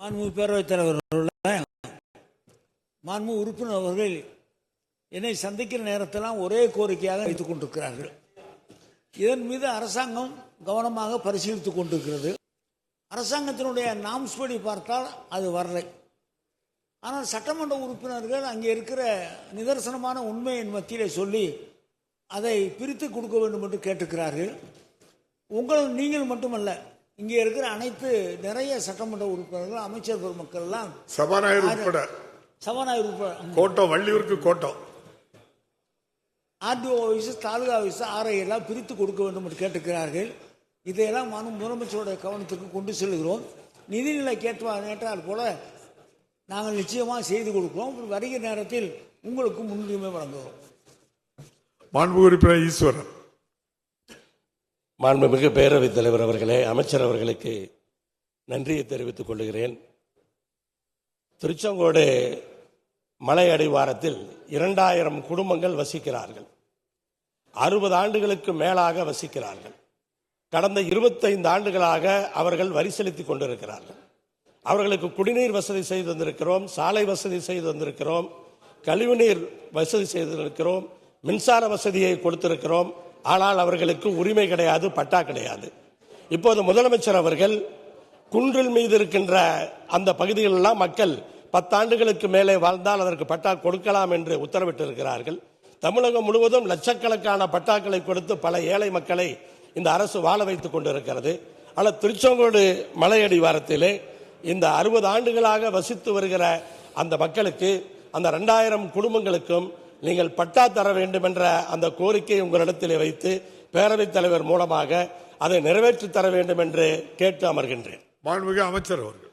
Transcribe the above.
மாண்பு பேரவைத் தலைவர் அவர்களே, மாண்பு உறுப்பினர் அவர்கள் என்னை சந்திக்கிற நேரத்தெல்லாம் ஒரே கோரிக்கையாக வைத்துக் கொண்டிருக்கிறார்கள். இதன் மீது அரசாங்கம் கவனமாக பரிசீலித்துக் கொண்டிருக்கிறது. அரசாங்கத்தினுடைய நாம்ஸ் படி பார்த்தால் அது வரலை. ஆனால் சட்டமன்ற உறுப்பினர்கள் அங்கே இருக்கிற நிதர்சனமான உண்மையின் மத்தியிலே சொல்லி அதை பிரித்து கொடுக்க வேண்டும் என்று கேட்டுக்கிறார்கள் உங்கள் நீங்கள் மட்டுமல்ல இங்கே இருக்கிற அனைத்து நிறைய சட்டமன்ற உறுப்பினர்கள் அமைச்சர் பெருமக்கள் எல்லாம் சபாநாயகர் உட்பட. சபாநாயகர் உட்பட. கோட்டம் வள்ளியூருக்கு கோட்டம். RTO office taluka office RI எல்லாம் பிரித்து கொடுக்க வேண்டும் என்று கேட்டுக்கிறார்கள் இதையெல்லாம் மனு முதலமைச்சருடைய கவனத்துக்கு கொண்டு செல்கிறோம். நிதிநிலை கேட்டா நேற்றால் போல நாங்கள் நிச்சயமாக செய்து கொடுக்கிறோம் வருகிற நேரத்தில் உங்களுக்கு முன்னுரிமை வழங்குகிறோம் மாண்பு உறுப்பினர் ஈஸ்வரன். மாண்புமிகு பேரவைத் தலைவர் அவர்களே அமைச்சர் அவர்களுக்கு நன்றியை தெரிவித்துக் கொள்கிறேன். திருச்செங்கோடு மலை அடிவாரத்தில் இரண்டாயிரம் குடும்பங்கள் வசிக்கிறார்கள். அறுபது ஆண்டுகளுக்கு மேலாக வசிக்கிறார்கள். கடந்த இருபத்தைந்து ஆண்டுகளாக அவர்கள் வரி செலுத்திக் கொண்டிருக்கிறார்கள். அவர்களுக்கு குடிநீர் வசதி செய்து வந்திருக்கிறோம் சாலை வசதி செய்து வந்திருக்கிறோம் கழிவுநீர் வசதி செய்திருக்கிறோம் மின்சார வசதியை கொடுத்திருக்கிறோம். ஆனால் அவர்களுக்கு உரிமை கிடையாது பட்டா கிடையாது. இப்போது முதலமைச்சர் அவர்கள் குன்றில் மீது இருக்கின்ற அந்த பகுதிகளெல்லாம் மக்கள் பத்தாண்டுகளுக்கு மேலே வாழ்ந்தால் அதற்கு பட்டா கொடுக்கலாம் என்று உத்தரவிட்டிருக்கிறார்கள். தமிழகம் முழுவதும் லட்சக்கணக்கான பட்டாக்களை கொடுத்து பல ஏழை மக்களை இந்த அரசு வாழ வைத்துக் கொண்டிருக்கிறது. ஆனால் திருச்செங்கோடு மலையடிவாரத்திலே இந்த அறுபது ஆண்டுகளாக வசித்து வருகிற அந்த மக்களுக்கு அந்த ரெண்டாயிரம் குடும்பங்களுக்கும் நீங்கள் பட்டா தர வேண்டும் என்ற அந்த கோரிக்கையை உங்களிடத்தில் வைத்து பேரவைத் தலைவர் மூலமாக அதை நிறைவேற்றி தர வேண்டும் என்று கேட்டு அமர்கின்றேன். மாண்புமிகு அமைச்சர் அவர்கள்.